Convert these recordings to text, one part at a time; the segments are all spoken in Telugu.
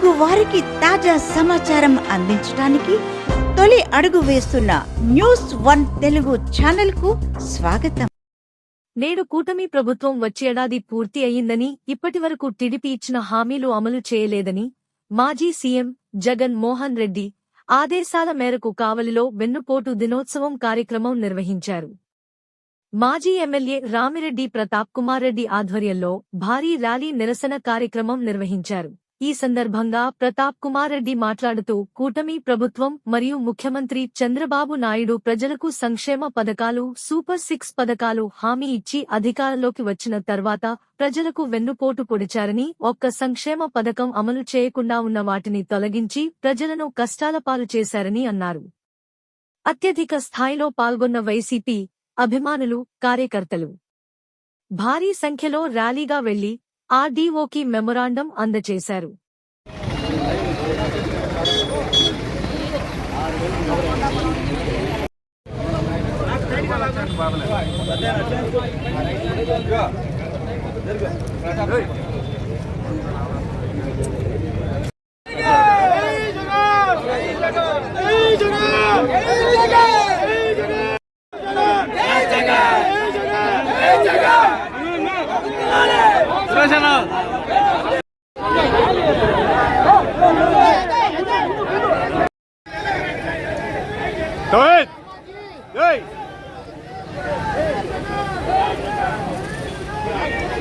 తెలుగు వారికి తాజా సమాచారం అందించడానికి తొలి అడుగు వేస్తున్న న్యూస్ వన్ తెలుగు ఛానల్కు స్వాగతం. నేడు కూటమి ప్రభుత్వం వచ్చేడాది పూర్తి అయిందని ఇప్పటివరకు టీడీపీ ఇచ్చిన హామీలు అమలు చేయలేదని మాజీ సీఎం జగన్ మోహన్ రెడ్డి ఆదేశాల మేరకు కావలిలో వెన్నుపోటు దినోత్సవం కార్యక్రమం నిర్వహించారు. మాజీ ఎమ్మెల్యే రామిరెడ్డి ప్రతాప్ కుమార్ రెడ్డి ఆధ్వర్యంలో భారీ ర్యాలీ నిరసన కార్యక్రమం నిర్వహించారు. ఈ సందర్భంగా ప్రతాప్ కుమార్ రెడ్డి మాట్లాడుతూ కూటమి ప్రభుత్వం మరియు ముఖ్యమంత్రి చంద్రబాబు నాయుడు ప్రజలకు సంక్షేమ పథకాలు సూపర్ సిక్స్ పథకాలు హామీ ఇచ్చి అధికారంలోకి వచ్చిన తర్వాత ప్రజలకు వెన్నుపోటు పొడిచారని ఒక్క సంక్షేమ పథకం అమలు చేయకుండా ఉన్న వాటిని తొలగించి ప్రజలను కష్టాల పాలు చేశారని అన్నారు. అత్యధిక స్థాయిలో పాల్గొన్న వైసీపీ అభిమానులు కార్యకర్తలు. భారీ సంఖ్యలో ర్యాలీగా వెళ్ళి ఆర్డీఓకి మెమొరాండం అందజేశారు Jagan Jagan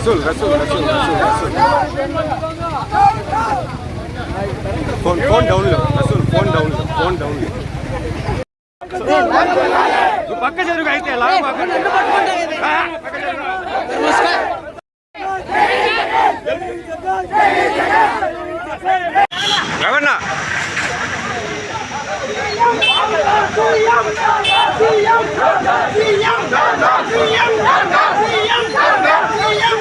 Rasool Rasool Rasool Rasool Rasool phone phone down Rasool phone down phone down పక్క జరుగు అయితే లాగా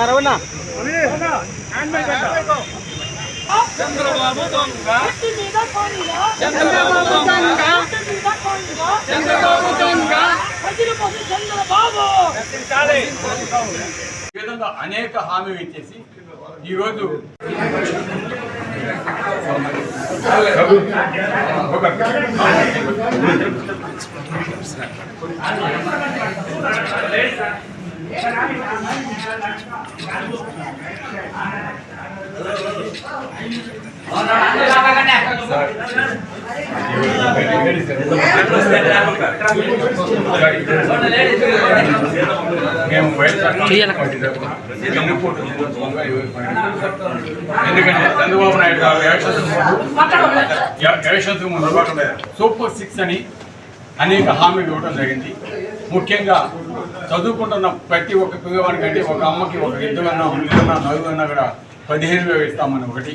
రవణ చంద్రబాబు దొంగ చంద్రబాబు దొంగ చంద్రబాబు దొంగ చంద్రబాబు విధంగా అనేక హామీ ఇచ్చేసి ఈరోజు ఒక ఎందుకంటే చంద్రబాబు నాయుడు గారు ఎలక్షన్స్ ముందు సూపర్ సిక్స్ అని అనేక హామీలు ఇవ్వడం జరిగింది ముఖ్యంగా చదువుకుంటున్న ప్రతి ఒక్క పిల్లవాడికంటే ఒక అమ్మకి ఒక ఇద్దరన్నా ముగ్గురన్నా నలుగురన్నా కూడా పదిహేను వేలు ఇస్తామని ఒకటి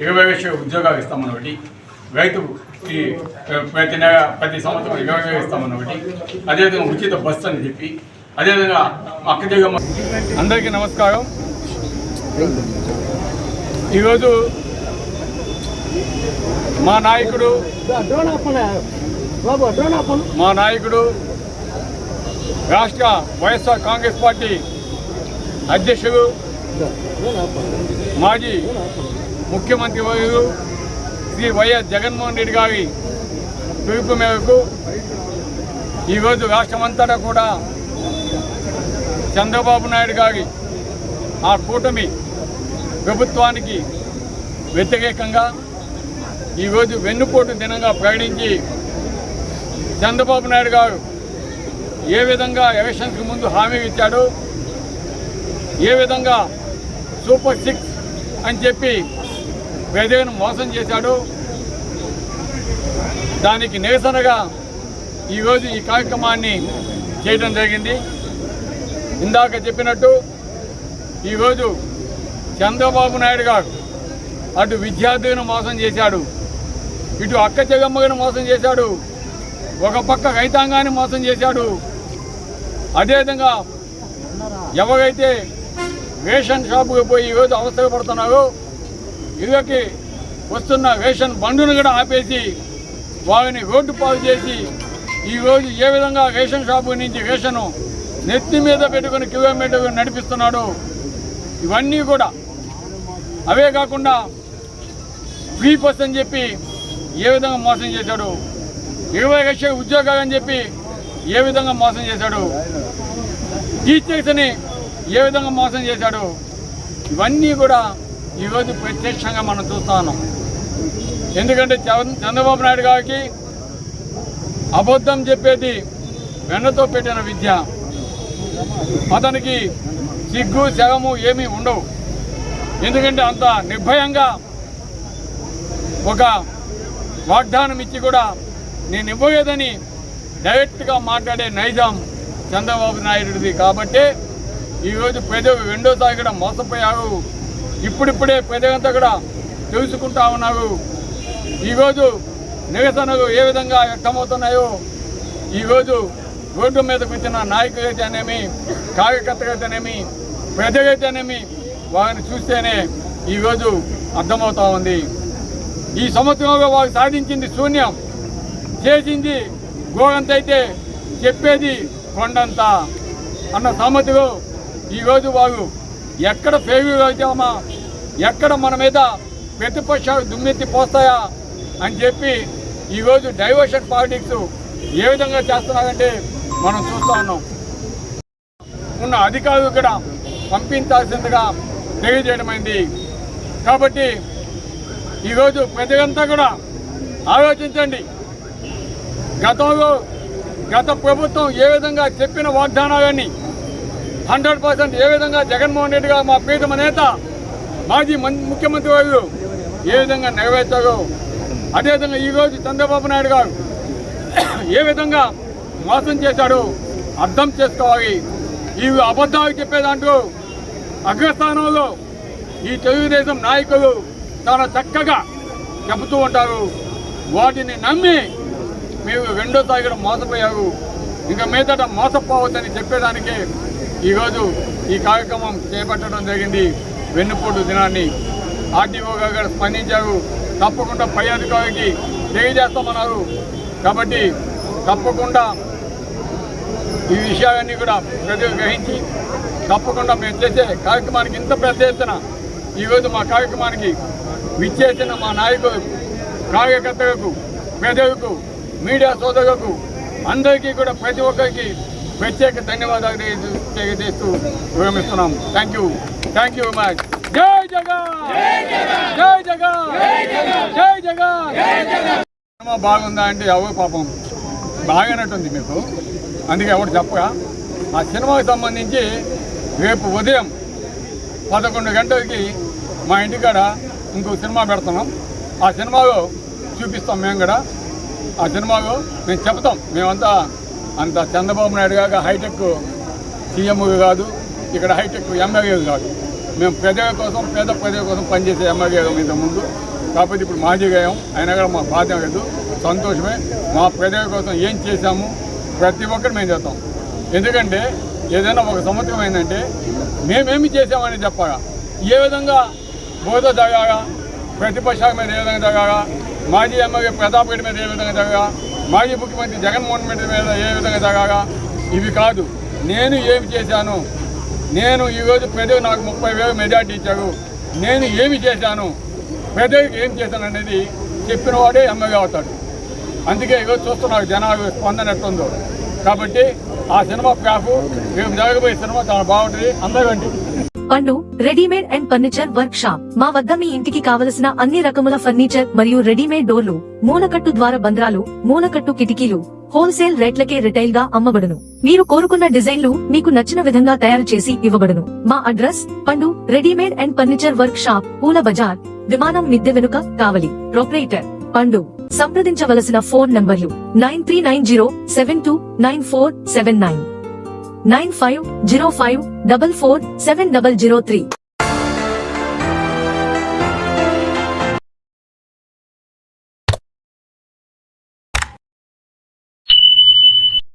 ఇరవై వేల ఉద్యోగాలు ఇస్తామని ఒకటి రైతు ఈ ప్రతి నెల ప్రతి సంవత్సరం ఇరవై వేలు ఇస్తామని ఒకటి అదేవిధంగా ఉచిత బస్సు అని చెప్పి అదేవిధంగా అక్క జగమ్మ అందరికీ నమస్కారం. ఈరోజు మా నాయకుడు మా నాయకుడు రాష్ట్ర వైఎస్ఆర్ కాంగ్రెస్ పార్టీ అధ్యక్షుడు మాజీ ముఖ్యమంత్రి వర్యులు శ్రీ వైఎస్ జగన్మోహన్ రెడ్డి గారి పిలుపు మేరకు ఈరోజు రాష్ట్రమంతటా కూడా చంద్రబాబు నాయుడు గారి ఆ కూటమి ప్రభుత్వానికి వ్యతిరేకంగా ఈరోజు వెన్నుపోటు దినంగా ప్రకటించి చంద్రబాబు నాయుడు గారు ఏ విధంగా ఎలక్షన్స్కి ముందు హామీ ఇచ్చాడు? ఏ విధంగా సూపర్ సిక్స్ అని చెప్పి ప్రజలను మోసం చేశాడు? దానికి నిరసనగా ఈరోజు ఈ కార్యక్రమాన్ని చేయడం జరిగింది. ఇందాక చెప్పినట్టు ఈరోజు చంద్రబాబు నాయుడు గారు అటు విద్యార్థులను మోసం చేశాడు. ఇటు అక్క చెగమ్మగను మోసం చేశాడు. ఒక పక్క రైతాంగాన్ని మోసం చేశాడు. అదేవిధంగా ఎవరైతే రేషన్ షాపుకి పోయి ఈరోజు అవస్థలు పడుతున్నారో ఇళ్ళకి వస్తున్న రేషన్ బండును కూడా ఆపేసి వారిని రోడ్డు పాలు చేసి ఈరోజు ఏ విధంగా రేషన్ షాపు నుంచి రేషను నెత్తి మీద పెట్టుకుని కిలోమీటర్ నడిపిస్తున్నాడు ఇవన్నీ కూడా అవే కాకుండా ఫ్రీ బస్ అని చెప్పి ఏ విధంగా మోసం చేశాడు ఇరవై లక్షల ఉద్యోగాలు అని చెప్పి ఏ విధంగా మోసం చేశాడు టీచర్స్ని ఏ విధంగా మోసం చేశాడు ఇవన్నీ కూడా ఈరోజు ప్రత్యక్షంగా మనం చూస్తా ఉన్నాం. ఎందుకంటే చంద్రబాబు నాయుడు గారికి అబద్ధం చెప్పేది వెన్నతో పెట్టిన విద్య. అతనికి సిగ్గు శగము ఏమీ ఉండవు. ఎందుకంటే అంత నిర్భయంగా ఒక వాగ్దానం ఇచ్చి కూడా నేను ఇవ్వలేదని డైరెక్ట్గా మాట్లాడే నైజాం చంద్రబాబు నాయుడుది కాబట్టి ఈరోజు ప్రజలు రెండోసారి కూడా మోసపోయారు. ఇప్పుడిప్పుడే ప్రజలంతా కూడా తెలుసుకుంటా ఉన్నారు. ఈరోజు నిరసనలు ఏ విధంగా వ్యక్తమవుతున్నాయో ఈరోజు రోడ్డు మీదకు వచ్చిన నాయకులైతేనేమి కార్యకర్తలైతేనేమి ప్రజలైతేనేమి వారిని చూస్తేనే ఈరోజు అర్థమవుతా ఉంది. ఈ సంవత్సరంలో వారు సాధించింది శూన్యం. చేసింది గోరంతైతే చెప్పేది కొండంత అన్న సామెతలో ఈరోజు వారు ఎక్కడ ఫెయిల్యూర్ అవుతామా ఎక్కడ మన మీద ప్రతిపక్షాలు దుమ్మెత్తి పోస్తాయా అని చెప్పి ఈరోజు డైవర్షన్ పాలిటిక్స్ ఏ విధంగా చేస్తున్నారంటే మనం చూస్తూ ఉన్నాం. ఉన్న అధికారులు కూడా పంపించాల్సిందిగా తెలియజేయడమైంది కాబట్టి ఈరోజు ప్రజలంతా కూడా ఆలోచించండి. గతంలో గత ప్రభుత్వం ఏ విధంగా చెప్పిన వాగ్దానాలన్నీ హండ్రెడ్ పర్సెంట్ ఏ విధంగా జగన్మోహన్ రెడ్డి గారు మా ప్రీతమ నేత మాజీ ముఖ్యమంత్రి వారు ఏ విధంగా నెరవేర్చారో అదేవిధంగా ఈరోజు చంద్రబాబు నాయుడు గారు ఏ విధంగా మోసం చేశాడో అర్థం చేసుకోవాలి. ఈ అబద్ధాలు చెప్పేదాంట్లో అగ్రస్థానంలో ఈ తెలుగుదేశం నాయకులు చాలా చక్కగా చెబుతూ ఉంటారు. వాటిని నమ్మి మేము రెండోసారి కూడా మోసపోయావు. ఇంకా మీదట మోసపోవద్దని చెప్పేదానికే ఈరోజు ఈ కార్యక్రమం చేపట్టడం జరిగింది వెన్నుపోటు దినాన్ని. ఆర్టీఓ గారు స్పందించారు. తప్పకుండా పై అధికారికి తెలియజేస్తామన్నారు. కాబట్టి తప్పకుండా ఈ విషయాలన్నీ కూడా ప్రజలు గ్రహించి తప్పకుండా మేము చేసే కార్యక్రమానికి ఇంత పెద్ద ఎత్తున ఈరోజు మా కార్యక్రమానికి విచ్చేసిన మా నాయకులకు కార్యకర్తలకు ప్రజలకు మీడియా సోదరులకు అందరికీ కూడా ప్రతి ఒక్కరికి ప్రత్యేక ధన్యవాదాలు తెలియజేస్తూ విరమిస్తున్నాం thank you thank you much జై జగన్! జై జగన్! జై జగన్! సినిమా బాగుందా అంటే ఎవరు పాపం బాగానట్టుంది మీకు. అందుకే ఎవరు చెప్పగా ఆ సినిమాకి సంబంధించి రేపు ఉదయం పదకొండు గంటలకి మా ఇంటికాడ ఇంకో సినిమా పెడుతున్నాం. ఆ సినిమాలో చూపిస్తాం మేము కూడా. ఆ సినిమాలో మేము చెప్తాం. మేమంతా అంత చంద్రబాబు నాయుడు గాక హైటెక్ సీఎం కాదు ఇక్కడ హైటెక్ ఎమ్మెల్యే కాదు. మేము ప్రజల కోసం పేద ప్రజల కోసం పనిచేసే ఎమ్మెల్యే ఇంత ముందు కాకపోతే ఇప్పుడు మాజీ గాయం అయినా కూడా మా బాధ్యం లేదు. సంతోషమే. మా ప్రజల కోసం ఏం చేశాము ప్రతి ఒక్కరు మేము చేస్తాం ఎందుకంటే ఏదైనా ఒక సంవత్సరం ఏంటంటే మేమేమి చేసామని చెప్పగా ఏ విధంగా బోధ జగాగా ప్రతిపక్షాల మీద ఏ విధంగా జగాగా మాజీ ఎమ్మెల్యే ప్రతాప్ రెడ్డి మీద ఏ విధంగా జరగా మాజీ ముఖ్యమంత్రి జగన్మోహన్ రెడ్డి మీద ఏ విధంగా జరగా ఇవి కాదు నేను ఏమి చేశాను? నేను ఈరోజు ప్రజలు నాకు ముప్పై వేలు మెజార్టీ ఇచ్చారు. నేను ఏమి చేశాను? ప్రజలకు ఏం చేశాను అనేది చెప్పిన వాడే ఎమ్మెల్యే అవుతాడు. అందుకే ఈరోజు చూస్తున్నారు జనాలు స్పందన ఎట్టుందో కాబట్టి ఆ సినిమా ప్యాఫ్ మేము జరగబోయే సినిమా చాలా బాగుంటుంది. అందరూ Pandu readymade and furniture workshop మా వద్ద మీ ఇంటికి కావలసిన అన్ని రకముల ఫర్నిచర్ మరియు రెడీమేడ్ డోర్లు మూలకట్టు ద్వార బంద్రాలు మూలకట్టు కిటికీలు హోల్సేల్ రేట్లకే రిటైల్గా అమ్మబడును. మీరు కోరుకున్న డిజైన్లు మీకు నచ్చిన విధంగా తయారు చేసి ఇవ్వబడును. మా address Pandu readymade and furniture workshop Poola Bazar విమానం మిద్దె వెనుక కావలి. ప్రొపరేటర్ పండు. సంప్రదించవలసిన ఫోన్ నంబర్లు nine three nine zero seven two nine four seven nine. nine five zero five double four seven double zero three.